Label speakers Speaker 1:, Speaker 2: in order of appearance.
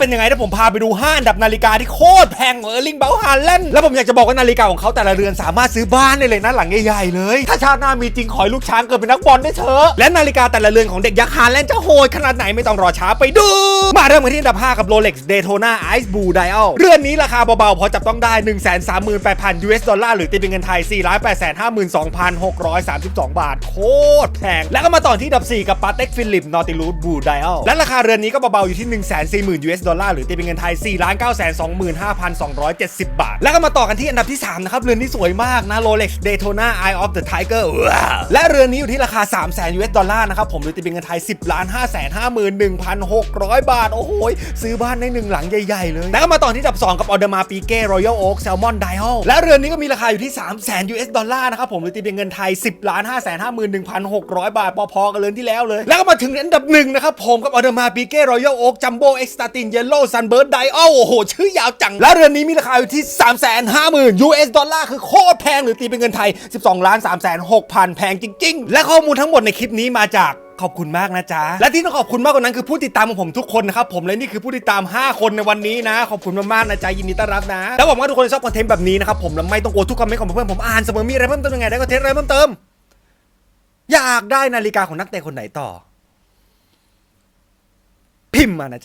Speaker 1: เป็นยังไงถ้าผมพาไปดู5อันดับนาฬิกาที่โคตรแพงของเออร์ลิงเบลฮาแลนด์แล้วผมอยากจะบอกว่านาฬิกาของเขาแต่ละเรือนสามารถซื้อบ้านได้เลยนะหลังใหญ่ๆเลย ถ้าชาติหน้ามีจริงขอให้ลูกช้างเกิดเป็นนักบอลได้เถอะและนาฬิกาแต่ละเรือนของเด็กยักษ์ฮาแลนด์จะโหดขนาดไหนไม่ต้องรอช้าไปดู มาเริ่มกันที่อันดับ5กับ Rolex Daytona Ice Blue Dial เรือนนี้ราคาเบาๆพอจับต้องได้ 138,000 US ดอลลาร์หรือตีเป็นเงินไทย 4,852,632 บาท โคตรแพง แล้วก็มาต่อที่อันดับ 4 กับ Patek Philippe Nautilus Blue Dial และราคาเรือนนี้ก็เบาๆอยู่ที่ 140,000 US ดอลลาร์หรือตีเป็นเงินไทย 4,925,270 บาท แล้วก็มาต่อกันที่อันดับที่ 3 นะครับ เรือนนี้สวยมากนะ Rolex Daytona Eye of the Tiger และเรือนนี้อยู่ที่ราคา 300,000 US ดอลลาร์นะครับ ผมหรือตีเป็นเงินไทย 10 551,600 บาท โอ้โห ซื้อบ้านได้หนึ่งหลังใหญ่ๆเลย แล้วก็มาต่อที่อันดับ 2 กับ Audemars Piguet Royal Oak Salmon Dial และเรือนนี้ก็มีราคาอยู่ที่300,000 US ดอลลาร์นะครับผมหรือตีเป็นเงินไทย 10 551,600 บาทพอๆกับเรือนที่แล้วเลย แล้วก็มาถึงอันดับหนึ่งนะครับผมกับ Audemars Piguet Royal Oak Jumbo Extra-Thin Yellow Sunbird Dial โอ้โห ชื่อยาวจัง และเรือนนี้มีราคาอยู่ที่ 350,000 US ดอลลาร์คือโคตรแพงหรือตีเป็นเงินไทย 12ล้าน3 6 0 0 0 แพงจริง ๆ และข้อมูลทั้งหมดในคลิปนี้มาจากขอบคุณมากนะจ๊ะ และที่ต้องขอบคุณมากกว่านั้นคือผู้ติดตามของผมทุกคนนะครับผมและนี่คือผู้ติดตาม 5 คนในวันนี้นะ ขอบคุณมากๆนะจ๊ะยินดีต้อนรับนะ แล้วหวังว่าทุกคนชอบคอนเทนต์แบบนี้นะครับผมและไม่ต้องกลัวทุกคอมเมนต์ของเพื่อนผมอ่านเสมอมีอะไรเพิ่มเติมยังไงได้คอนเทนต์อะไรเพิ่มเติม อยากได้นาฬิกาของนักเตะคนไหนต่อ พิมพ์มานะจ๊ะ